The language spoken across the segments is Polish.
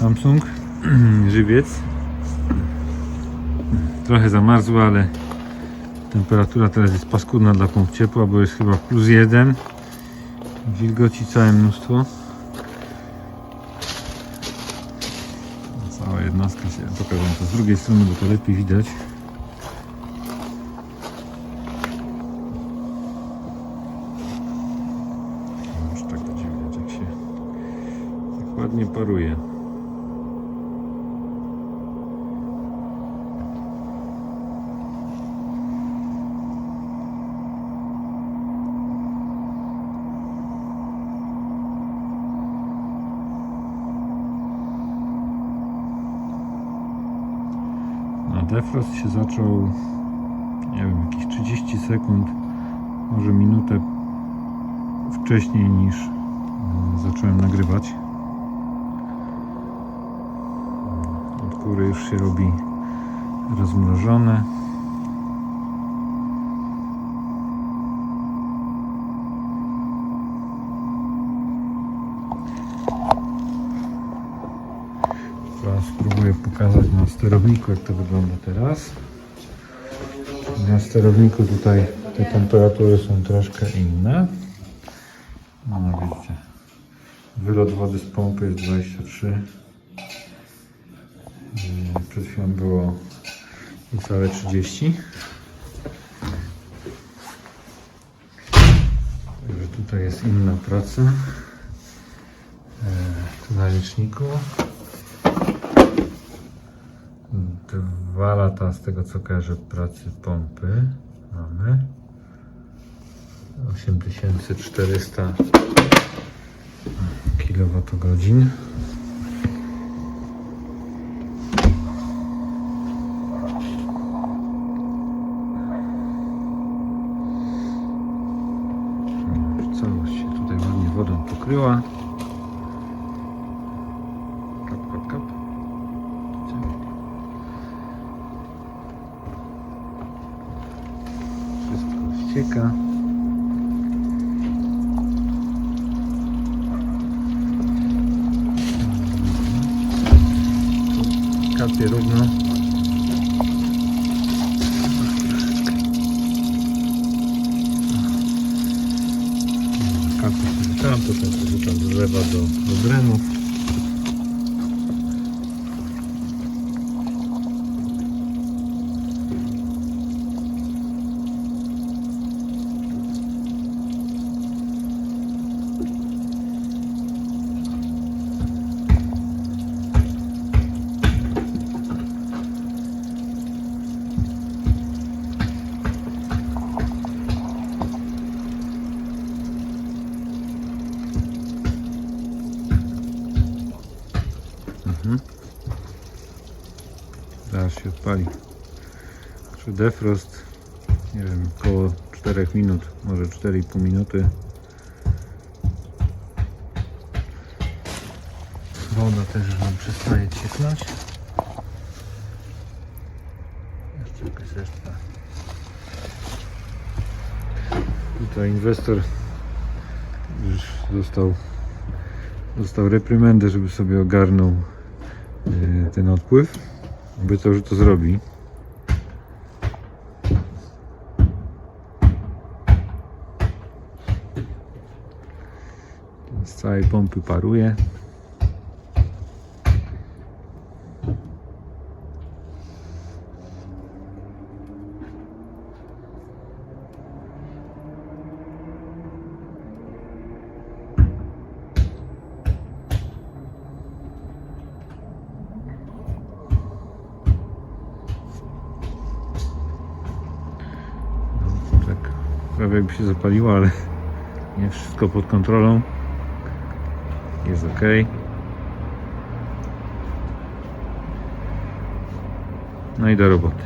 Samsung, żywiec. Trochę zamarzło, ale temperatura teraz jest paskudna dla pomp ciepła, bo jest chyba plus jeden. Wilgoci całe mnóstwo. Cała jednostka się pokażę to z drugiej strony, bo to lepiej widać. Tak tak ładnie paruje. Defrost się zaczął, nie wiem, jakieś 30 sekund, może minutę wcześniej niż mm, zacząłem nagrywać. Od góry już się robi rozmrożone. Teraz spróbuję pokazać na sterowniku jak to wygląda teraz. Na sterowniku tutaj te temperatury są troszkę inne. No widzicie. Wylot wody z pompy jest 23. Yy, Przed chwilą było niecałe 30. Także tutaj jest inna praca. Yy, Tu na liczniku. Dwa lata z tego co kojarzę pracy pompy mamy. 8400 kWh. Całość się tutaj ładnie wodą pokryła. Ścieka. Kapie równo. Kapie tam, sobie tam zlewa do, do drenów. Zaraz się odpali. Czy defrost, nie wiem, około 4 minut, może 4,5 minuty. Woda też nam przestaje cieknąć. Jeszcze jakaś resztka. Tutaj inwestor już dostał, dostał reprymendę, żeby sobie ogarnął yy, ten odpływ. Obiecał, że to zrobi. Z całej pompy paruje. No, tak prawie jakby się zapaliło, ale nie wszystko pod kontrolą. Jest ok. No i do roboty.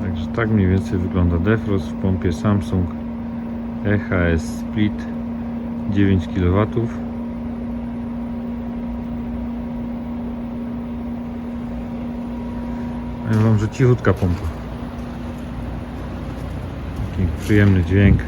Także tak mniej więcej wygląda defrost w pompie Samsung EHS Split 9 kW. Powiem wam, że cichutka pompa. Taki przyjemny dźwięk.